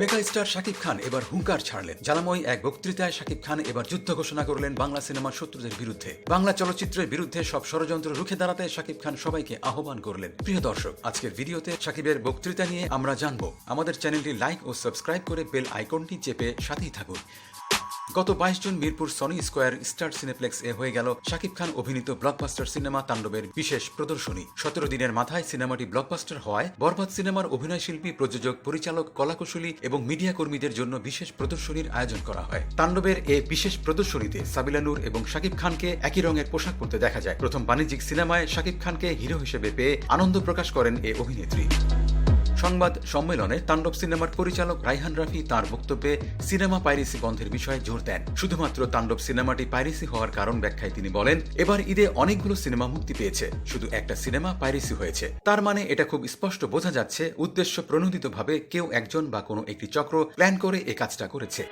Mega star Shakib Khan এবার হুঙ্কার ছাড়লেন। জ্বালাময় এক বক্তৃতায় শাকিব খান এবার যুদ্ধ ঘোষণা করলেন বাংলা সিনেমার শত্রুদের বিরুদ্ধে। বাংলা চলচ্চিত্রের বিরুদ্ধে সব ষড়যন্ত্র রুখে দাঁড়াতে শাকিব খান সবাইকে আহ্বান করলেন। প্রিয় দর্শক, আজকের ভিডিওতে শাকিবের বক্তৃতা নিয়ে আমরা জানব। আমাদের চ্যানেলটি লাইক ও সাবস্ক্রাইব করে বেল আইকনটি চেপে সাথেই থাকুন। গত বাইশ June Mirpur Sony square Star Cineplex এ হয়ে গেল শাকিব খান অভিনীত ব্লকবাস্টার সিনেমা তাণ্ডবের বিশেষ প্রদর্শনী। সতেরো দিনের মাথায় সিনেমাটি ব্লকবাস্টার হওয়ায় বরবাদ সিনেমার অভিনয়শিল্পী প্রযোজক, পরিচালক, কলাকুশলী এবং মিডিয়া কর্মীদের জন্য বিশেষ প্রদর্শনীর আয়োজন করা হয়। তাণ্ডবের এ বিশেষ প্রদর্শনীতে সাবিলা নূর এবং শাকিব খানকে একই রঙের পোশাক পরতে দেখা যায়। প্রথম বাণিজ্যিক সিনেমায় শাকিব খানকে হিরো হিসেবে পেয়ে আনন্দ প্রকাশ করেন এ অভিনেত্রী। সংবাদ সম্মেলনে তাণ্ডব সিনেমার পরিচালক রাইহান রাফি তার বক্তব্যে সিনেমা পাইরেসি বন্ধের বিষয়ে জোর দেন। শুধুমাত্র তাণ্ডব সিনেমাটি পাইরেসি হওয়ার কারণ ব্যাখ্যায় তিনি বলেন, এবার ঈদে অনেকগুলো সিনেমা মুক্তি পেয়েছে, শুধু একটা সিনেমা পাইরেসি হয়েছে। তার মানে এটা খুব স্পষ্ট বোঝা যাচ্ছে, উদ্দেশ্য প্রণোদিতভাবে কেউ একজন বা কোনো একটি চক্র প্ল্যান করে এ কাজটা করেছে।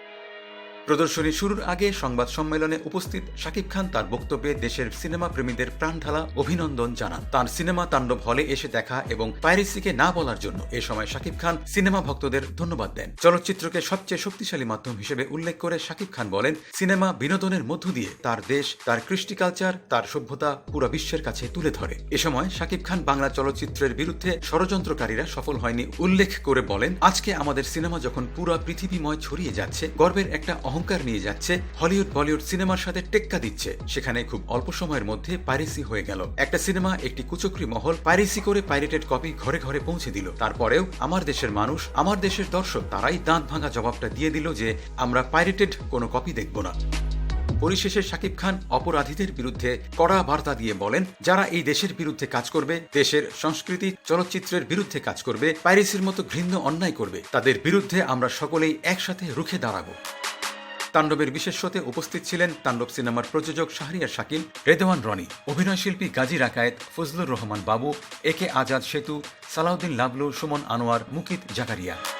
প্রদর্শনী শুরুর আগে সংবাদ সম্মেলনে উপস্থিত শাকিব খান তার বক্তব্যে দেশের সিনেমা প্রেমীদের প্রাণঢালা অভিনন্দন জানান। তার সিনেমা তাণ্ডব হলে এসে দেখা এবং পাইরেসিকে না বলার জন্য এ সময় শাকিব খান সিনেমা ভক্তদের ধন্যবাদ দেন। চলচ্চিত্রকে সবচেয়ে শক্তিশালী মাধ্যম হিসেবে উল্লেখ করে শাকিব খান বলেন, সিনেমা বিনোদনের মধ্য দিয়ে তার দেশ, তার কৃষ্টি কালচার, তার সভ্যতা পুরো বিশ্বের কাছে তুলে ধরে। এ সময় শাকিব খান বাংলা চলচ্চিত্রের বিরুদ্ধে ষড়যন্ত্রকারীরা সফল হয়নি, উল্লেখ করে বলেন, আজকে আমাদের সিনেমা যখন পুরো পৃথিবীময় ছড়িয়ে যাচ্ছে, গর্বের একটা অহংকার নিয়ে যাচ্ছে, হলিউড, বলিউড সিনেমার সাথে টেক্কা দিচ্ছে। সেখানে খুব অল্প সময়ের মধ্যে পাইরেসি হয়ে গেল। একটা সিনেমা, একটি কুচক্রি মহল পাইরেসি করে পাইরেটেড কপি ঘরে ঘরে পৌঁছে দিল। তারপরেও আমার দেশের মানুষ, আমার দেশের দর্শক, তারাই দাঁত ভাঙা জবাবটা দিয়ে দিল যে, আমরা পাইরেটেড কোনো কপি দেখব না। পরিশেষে শাকিব খান অপরাধীদের বিরুদ্ধে কড়া বার্তা দিয়ে বলেন, যারা এই দেশের বিরুদ্ধে কাজ করবে, দেশের সংস্কৃতি, চলচ্চিত্রের বিরুদ্ধে কাজ করবে, পাইরেসির মতো ঘৃণ্য অন্যায় করবে, তাদের বিরুদ্ধে আমরা সকলেই একসাথে রুখে দাঁড়াবো। তাণ্ডবের বিশেষ শোতে উপস্থিত ছিলেন তাণ্ডব সিনেমার প্রযোজক শাহরিয়ার শাকিল, রেদওয়ান রনি অভিনয়শিল্পী গাজী রাকায়েত, ফজলুর রহমান বাবু, এ কে আজাদ সেতু, সালাউদ্দিন লাবলু, সুমন আনোয়ার, মুকিত জাকারিয়া।